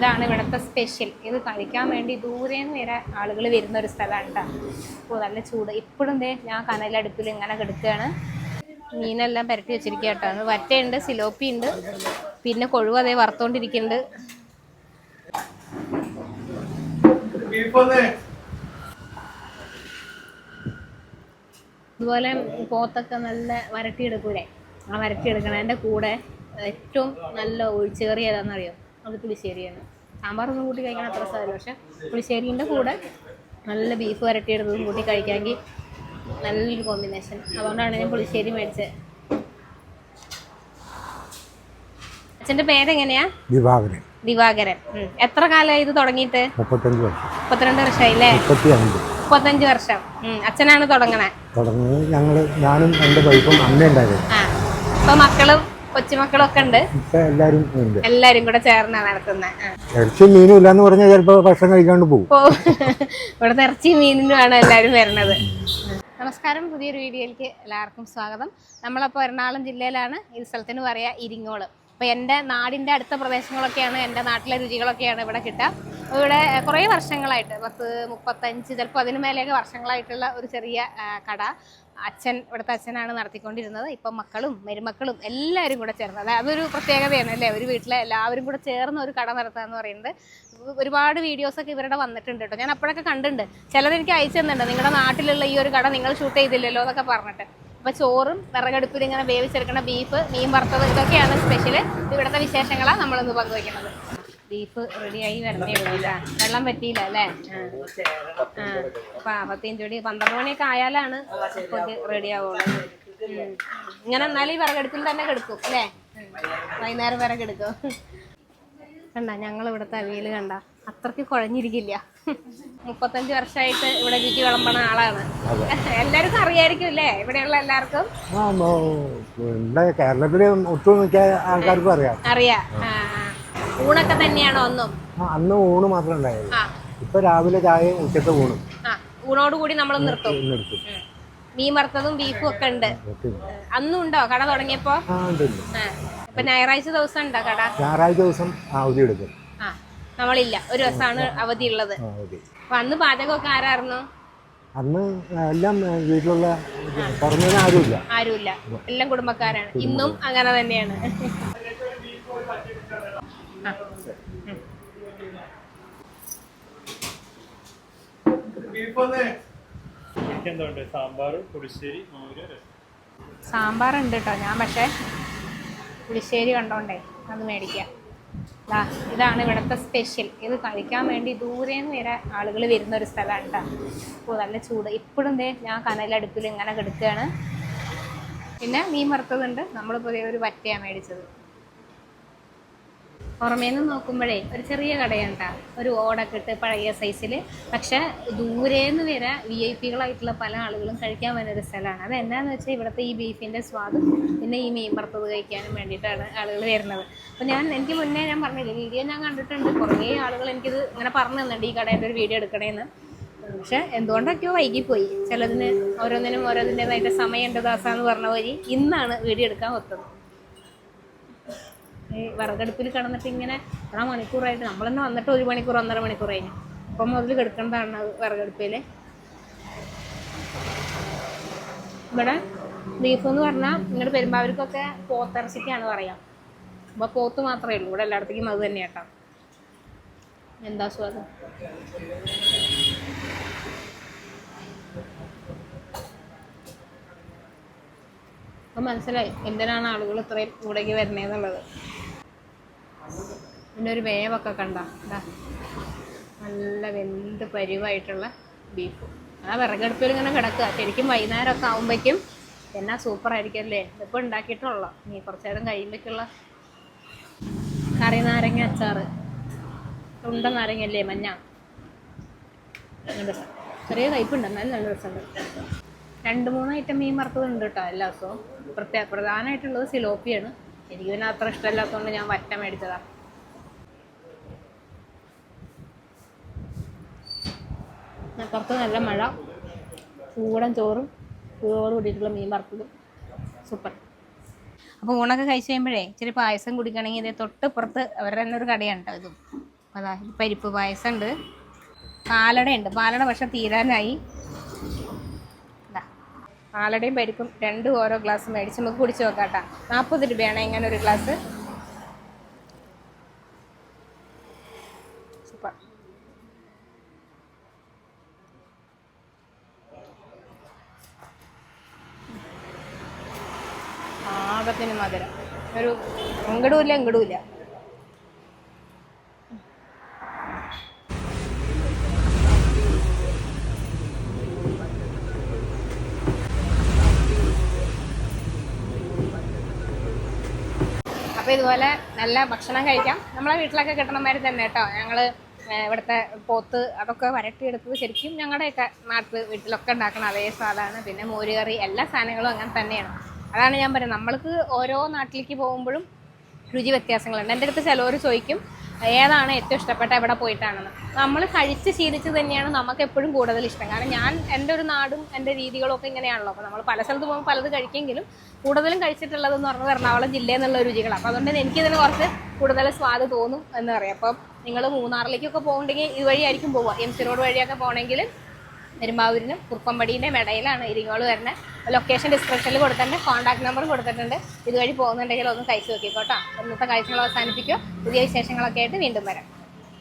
ഇതാണ് ഇവിടുത്തെ സ്പെഷ്യൽ ഇത് കഴിക്കാൻ വേണ്ടി ദൂരെ നിന്ന് വരെ ആളുകൾ വരുന്ന ഒരു സ്ഥലമാണ് കേട്ടോ അപ്പോൾ നല്ല ചൂട്. ഇപ്പോഴും ദേ ഞാൻ കനലടുപ്പിൽ ഇങ്ങനെ കിടക്കുകയാണ് മീനെല്ലാം പുരട്ടി വെച്ചിരിക്കുക കേട്ടോ അത് വറ്റയുണ്ട് സിലോപ്പി ഉണ്ട്. പിന്നെ കൊഴുവ അതേ വറുത്തോണ്ടിരിക്കുന്നുണ്ട് അതുപോലെ പോത്തൊക്കെ നല്ല വരട്ടിയെടുക്കൂലേ? ആ വരട്ടിയെടുക്കണതിന്റെ കൂടെ ഏറ്റവും നല്ല ഒഴിച്ചേറി ഏതാണെന്നറിയോ അത് പുളിശ്ശേരിയാണ്. സാമ്പാറൊന്നും കൂട്ടി കഴിക്കാൻ അത്ര സാധനം പക്ഷേ പുളിശ്ശേരിന്റെ കൂടെ നല്ല ബീഫ് വരട്ടിയെടുത്തതും കൂട്ടി കഴിക്കാമെങ്കിൽ നല്ലൊരു കോമ്പിനേഷൻ അതുകൊണ്ടാണ് ഞാൻ പുളിശ്ശേരി മേടിച്ചത് അച്ഛന്റെ പേരെങ്ങനെയാ? ദിവാകരൻ. ദിവാകരൻ. എത്ര കാലമായി ഇത് തുടങ്ങിയിട്ട്? മുപ്പത്തഞ്ച് വർഷം. മുപ്പത്തിരണ്ട് വർഷമായില്ലേ മുപ്പത്തഞ്ച് വർഷം. അച്ഛനാണ് തുടങ്ങണേ. തുടങ്ങി ഞങ്ങൾ ഞാനും എന്റെ വൈഫും അമ്മ ഉണ്ടായിരുന്നു ആ മക്കളും കൊച്ചുമക്കളും ഒക്കെ ഉണ്ട്. എല്ലാരും എല്ലാരും കൂടെ ചേർന്നാണ് നടത്തുന്നത് ഇറച്ചി മീനും ഇല്ലാന്ന് പറഞ്ഞാൽ ചിലപ്പോ ഭക്ഷണം കഴിക്കാണ്ട് പോകും. ഇവിടെ ഇവിടുത്തെ ഇറച്ചി മീനിനുമാണ് എല്ലാവരും വരുന്നത് നമസ്കാരം പുതിയൊരു വീഡിയോയിലേക്ക് എല്ലാവർക്കും സ്വാഗതം. നമ്മളപ്പോൾ എറണാകുളം ജില്ലയിലാണ് ഈ സ്ഥലത്തിന് പറയാ ഇരിങ്ങോൾ. അപ്പോൾ എന്റെ നാടിന്റെ അടുത്ത പ്രദേശങ്ങളൊക്കെയാണ് എന്റെ നാട്ടിലെ രുചികളൊക്കെയാണ് ഇവിടെ കിട്ടുക. ഇവിടെ കുറേ വർഷങ്ങളായിട്ട് പത്ത് മുപ്പത്തഞ്ച് ചിലപ്പോൾ അതിന് മേലെയൊക്കെ വർഷങ്ങളായിട്ടുള്ള ഒരു ചെറിയ കട. അച്ഛൻ ഇവിടുത്തെ അച്ഛനാണ് നടത്തിക്കൊണ്ടിരുന്നത്. ഇപ്പം മക്കളും മരുമക്കളും എല്ലാവരും കൂടെ ചേർന്ന് അതായത് അതൊരു പ്രത്യേകതയാണ് അല്ലേ? ഒരു വീട്ടിലെ എല്ലാവരും കൂടെ ചേർന്ന് ഒരു കട നടത്തുക എന്ന് പറയുന്നത്. ഒരുപാട് വീഡിയോസൊക്കെ ഇവരുടെ വന്നിട്ടുണ്ട് കേട്ടോ. ഞാൻ അപ്പോഴൊക്കെ കണ്ടിട്ടുണ്ട്. ചിലത് എനിക്ക് അയച്ചു തന്നിട്ടുണ്ട്. നിങ്ങളുടെ നാട്ടിലുള്ള ഈ ഒരു കട നിങ്ങൾ ഷൂട്ട് ചെയ്തില്ലല്ലോ എന്നൊക്കെ പറഞ്ഞിട്ട്. അപ്പോൾ ചോറും വിറകടുപ്പിൽ ഇങ്ങനെ വേവിച്ചെടുക്കുന്ന ബീഫ് മീൻ വറുത്തത് ഇതൊക്കെയാണ് സ്പെഷ്യൽ ഇവിടുത്തെ വിശേഷങ്ങളാണ് നമ്മളിന്ന് പങ്കുവയ്ക്കുന്നത് ബീഫ് റെഡിയായി വരണേ ഉള്ളൂ? വെള്ളം പറ്റിയില്ല അല്ലേ? ആ. പത്തിയഞ്ച് മണി പന്ത്രണ്ട് മണിയൊക്കെ ആയാലാണ് റെഡി ആവുള്ളൂ ഇങ്ങനെ എന്നാലും ഈ വിറകടുപ്പിൽ തന്നെ കിടക്കും അല്ലേ? വൈകുന്നേരം വിറകെടുക്കും കിടക്കും. കണ്ട ഞങ്ങൾ ഇവിടുത്തെ അവിയൽ കണ്ട അത്രയ്ക്ക് കുഴഞ്ഞിരിക്കില്ല. മുപ്പത്തഞ്ച് വർഷമായിട്ട് ഇവിടെ രുചി വിളമ്പണ ആളാണ്. എല്ലാവർക്കും അറിയായിരിക്കും അല്ലേ? ഇവിടെയുള്ള എല്ലാവർക്കും. കേരളത്തിലെ ഒട്ടുമിക്ക ആൾക്കാർക്കും അറിയാം. അറിയാം. ഊണൊക്കെ തന്നെയാണോ ഒന്നും അന്ന് ഊണ് മാത്രമേ ഉണ്ടായിരുന്നു. ഇപ്പൊ രാവിലെ ചായയും ഉച്ചത്തെ ഊണും. ആ ഊണോടുകൂടി നമ്മൾ നിർത്തും. മീൻ വറുത്തതും ബീഫും ഒക്കെ ഉണ്ട്. അന്നും ഉണ്ടോ കട തുടങ്ങിയപ്പോ? ഇപ്പൊ ഞായറാഴ്ച ദിവസം ഉണ്ടോ കട? ഞായറാഴ്ച ദിവസം അവധി എടുക്കും. നമ്മളില്ല. ഒരു ദിവസമാണ് അവധി ഉള്ളത്. അപ്പൊ അന്ന് പാചകമൊക്കെ ആരായിരുന്നു? അന്ന് എല്ലാം വീട്ടിലുള്ള പുറമേ ആരുമില്ല. ആരുമില്ല. എല്ലാം കുടുംബക്കാരാണ്. ഇന്നും അങ്ങനെ തന്നെയാണ്. എന്തുണ്ട് സാമ്പാർ പുളിശ്ശേരി മോര് രസം. സാമ്പാർ ഉണ്ട് കേട്ടോ ഞാൻ പക്ഷേ പുളിശ്ശേരി കണ്ടോണ്ടേ അത് മേടിക്കാം. ദാ ഇതാണ് ഇവിടുത്തെ സ്പെഷ്യൽ. ഇത് കഴിക്കാൻ വേണ്ടി ദൂരെ നിന്ന് വരെ ആളുകൾ വരുന്ന ഒരു സ്ഥലമാണ് കേട്ടോ അപ്പോൾ നല്ല ചൂട്. ഇപ്പോഴും ദേ ഞാൻ കനലടുപ്പിൽ ഇങ്ങനെ കിടക്കുകയാണ് പിന്നെ മീൻ വറുത്തതുണ്ട്. നമ്മൾ പുതിയ ഒരു വറ്റയാണ് മേടിച്ചത്. പുറമേ നിന്ന് നോക്കുമ്പോഴേ ഒരു ചെറിയ കടയാണ്. ഒരു ഓടൊക്കെ ഇട്ട് പഴയ സൈസിൽ പക്ഷെ ദൂരേന്ന് വരെ വി ഐ പികളായിട്ടുള്ള പല ആളുകളും കഴിക്കാൻ വരുന്ന ഒരു സ്ഥലമാണ്. അത് എന്നാന്ന് വെച്ചാൽ ഇവിടുത്തെ ഈ ബീഫിന്റെ സ്വാദും പിന്നെ ഈ മീൻ വറുത്തത് കഴിക്കാനും വേണ്ടിയിട്ടാണ് ആളുകൾ വരുന്നത്. അപ്പോൾ ഞാൻ എനിക്ക് മുന്നേ ഞാൻ പറഞ്ഞില്ല വീഡിയോ ഞാൻ കണ്ടിട്ടുണ്ട്. കുറേ ആളുകൾ എനിക്കിത് ഇങ്ങനെ പറഞ്ഞു തന്നിട്ടുണ്ട് ഈ കടയുടെ ഒരു വീഡിയോ എടുക്കണേന്ന്. പക്ഷെ എന്തുകൊണ്ടൊക്കെയോ വൈകിപ്പോയി. ചിലതിന് ഓരോന്നിനും ഓരോതിന്റെതായിട്ട് സമയമുണ്ട് ദാസാന്ന് പറഞ്ഞ വഴി ഇന്നാണ് വീഡിയോ എടുക്കാൻ ഒത്തത്. ഈ വിറകടുപ്പിൽ കിടന്നിട്ട് ഇങ്ങനെ എത്ര മണിക്കൂറായിട്ട് നമ്മൾ തന്നെ വന്നിട്ട് ഒരു മണിക്കൂർ ഒന്നര മണിക്കൂർ കഴിഞ്ഞു. അപ്പം മുതൽ കിടക്കേണ്ടതാണ് വിറകടുപ്പിൽ ഇവിടെ ബീഫ് എന്ന് പറഞ്ഞാൽ നിങ്ങളുടെ പെരുമ്പാവർക്കൊക്കെ പോത്തിറച്ചിക്കാണ് പറയാം. അപ്പോൾ പോത്ത് മാത്രമേ ഉള്ളൂ. ഇവിടെ എല്ലായിടത്തേക്കും അത് തന്നെ കേട്ടോ. എന്താ സ്വാദം അപ്പം മനസ്സിലായി എന്തിനാണ് ആളുകൾ ഇത്രയും ഇവിടേക്ക് വരുന്നതെന്നുള്ളത് പിന്നെ ഒരു വേവൊക്കെ കണ്ട? നല്ല വെന്ത് പരിവായിട്ടുള്ള ബീഫ്. ആ വിറകടുപ്പിൽ ഇങ്ങനെ കിടക്കുക. ശരിക്കും വൈകുന്നേരമൊക്കെ ആകുമ്പോഴേക്കും എന്നാ സൂപ്പർ ആയിരിക്കും അല്ലേ? ഇതിപ്പോൾ ഉണ്ടാക്കിയിട്ടുള്ളൂ? നീ കുറച്ച് നേരം കഴിയുമ്പോഴേക്കുള്ള കറി നാരങ്ങ അച്ചാറ്. ഉണ്ട നാരങ്ങ അല്ലേ? മഞ്ഞ. ചെറിയ കയ്പുണ്ട് എന്നാലും നല്ല രസമുണ്ട്. രണ്ട് മൂന്ന് ഐറ്റം മീൻ വറുത്തതുണ്ട് കേട്ടോ എല്ലാ ദിവസവും. പ്രത്യേക പ്രധാനമായിട്ടുള്ളത് സിലോപ്പിയാണ്. എനിക്ക് പിന്നെ അത്ര ഇഷ്ടമല്ലാത്തതുകൊണ്ട് ഞാൻ വറ്റ മേടിച്ചതാണ് പുറത്ത് നല്ല മഴ ചൂടൻ ചോറും ചൂടോട് കൂടിയിട്ടുള്ള മീൻ വറുത്തതും. സൂപ്പർ. അപ്പോൾ ഊണൊക്കെ കഴിച്ച് കഴിയുമ്പോഴേ ഇച്ചിരി പായസം കുടിക്കണമെങ്കിൽ ഇതേ തൊട്ട് പുറത്ത് അവരുടെ തന്നെ ഒരു കടയാണ് കേട്ടോ ഇതും അതാ പരിപ്പ് പായസം ഉണ്ട് പാലട ഉണ്ട് പാലട പക്ഷെ തീരാനായി. പാലടയും പരിപ്പും രണ്ടും ഓരോ ഗ്ലാസ് മേടിച്ച് നമുക്ക് കുടിച്ച് നോക്കാം കേട്ടോ. നാൽപ്പത് രൂപയാണ് ഇങ്ങനെ ഒരു ഗ്ലാസ് സൂപ്പർ പാകത്തിന് മധുരം. ഒരു അങ്ങടുമില്ല ഇങ്ങടുമില്ല അപ്പോൾ ഇതുപോലെ നല്ല ഭക്ഷണം കഴിക്കാം. നമ്മളെ വീട്ടിലൊക്കെ കിട്ടണ മാതിരി തന്നെ കേട്ടോ. ഞങ്ങൾ ഇവിടുത്തെ പോത്ത് അതൊക്കെ വരട്ടിയെടുത്തത് ശരിക്കും ഞങ്ങളുടെയൊക്കെ നാട്ടിൽ വീട്ടിലൊക്കെ ഉണ്ടാക്കുന്ന അതേ സ്വാദാണ് പിന്നെ മോരുകറി എല്ലാ സാധനങ്ങളും അങ്ങനെ തന്നെയാണ്. അതാണ് ഞാൻ പറയുന്നത്. നമ്മൾക്ക് ഓരോ നാട്ടിലേക്ക് പോകുമ്പോഴും രുചി വ്യത്യാസങ്ങളുണ്ട്. എന്റെ അടുത്ത് ചിലവർ ചോദിക്കും ഏതാണ് ഏറ്റവും ഇഷ്ടപ്പെട്ട എവിടെ പോയിട്ടാണെന്ന്. നമ്മൾ കഴിച്ച് ശീലിച്ച് തന്നെയാണ് നമുക്ക് എപ്പോഴും കൂടുതൽ ഇഷ്ടം. കാരണം ഞാൻ എന്റെ ഒരു നാടും എന്റെ രീതികളും ഒക്കെ ഇങ്ങനെയാണല്ലോ. അപ്പോൾ നമ്മൾ പല സ്ഥലത്ത് പോകുമ്പോൾ പലത് കഴിക്കുമെങ്കിലും കൂടുതലും കഴിച്ചിട്ടുള്ളതെന്ന് പറഞ്ഞത് എറണാകുളം ജില്ല എന്നുള്ള രുചികളാണ്. അപ്പോൾ അതുകൊണ്ട് തന്നെ എനിക്കിതിന് കുറച്ച് കൂടുതൽ സ്വാദ് തോന്നും എന്ന് പറയാം. അപ്പം നിങ്ങൾ മൂന്നാറിലേക്കൊക്കെ പോകണ്ടെങ്കിൽ ഇതുവഴിയായിരിക്കും പോവുക. എം സി റോഡ് വഴിയൊക്കെ പോകണമെങ്കിൽ പെരുമ്പാവൂരിനും കുറുപ്പമ്പടിയിലെ ഇടയിലാണ് ഇരിങ്ങോൾ വരുന്നത് ലൊക്കേഷൻ ഡിസ്ക്രിപ്ഷനിൽ കൊടുത്തിട്ടുണ്ട് കോൺടാക്ട് നമ്പർ കൊടുത്തിട്ടുണ്ട്. ഇതുവഴി പോകുന്നുണ്ടെങ്കിൽ ഒന്ന് കഴിച്ചു നോക്കിക്കോട്ടോ. ഇന്നത്തെ കാഴ്ചകൾ അവസാനിപ്പിക്കുക പുതിയ വിശേഷങ്ങളൊക്കെ ആയിട്ട് വീണ്ടും വരാം.